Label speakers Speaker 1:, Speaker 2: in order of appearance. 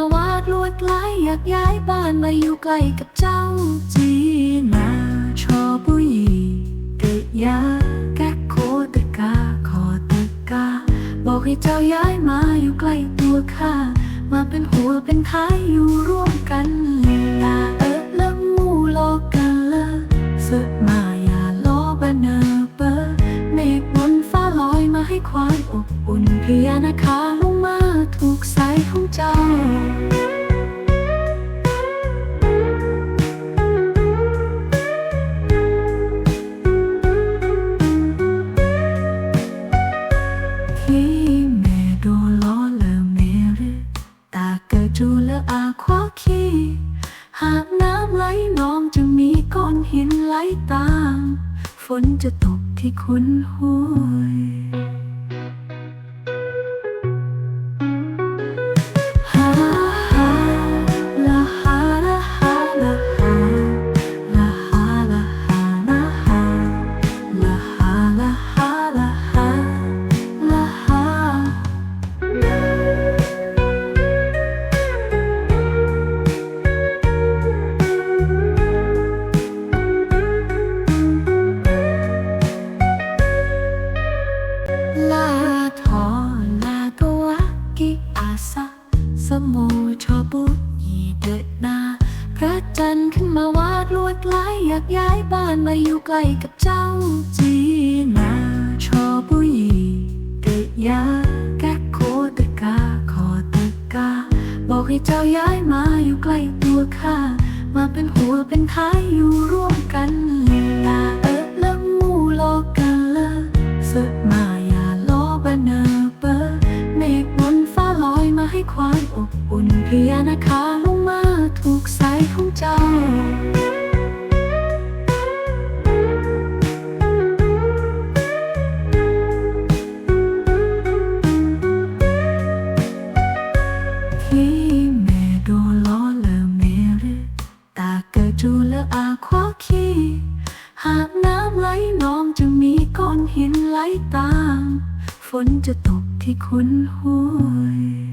Speaker 1: าวาดลวดลายอยากย้ายบ้านมาอยู่ใกล้กับเจ้าจีนาชอบุยเกะยาแกะโคตะกาขอตะกา บอกให้เจ้าย้ายมาอยู่ใกล้ตัวข้า มาเป็นหัวเป็นท้ายอยู่ร่วมกันลาเออละมูโลกันละเสดมาอย่าล้อบาเนอเปอเมฆบนฟ้าลอยมาให้ความอบอุ่นพยานาคาลงมา ถูกสายของเจ้าที่เมดล้อเลเมรตาเกิดจูและอาควาคีหากน้ำไหลนองจะมีก้อนหินไหลตาม ฝนจะตกที่คุณห้วย สมูชอบุยีเดิดนาพระจันทร์ขึ้นมาวาดลวดลายอยากย้ายบ้านมาอยู่ใกล้กับเจ้าจีนาชอบุยีเดิดยาแกะโคตะกาขอตะกา บอกให้เจ้าย้ายมาอยู่ใกล้ตัวข้า มาเป็นหัวเป็นท้ายอยู่ร่วมกันลาเออละ พยานาคาลงมาถูกสายของเจ้าที่เมโดล้อเลอเมรตาเกิดจูและอาควาคีหากน้ำไหลนองจะมีก้อนหินไหลตาม ฝนจะตกที่คุณห้วย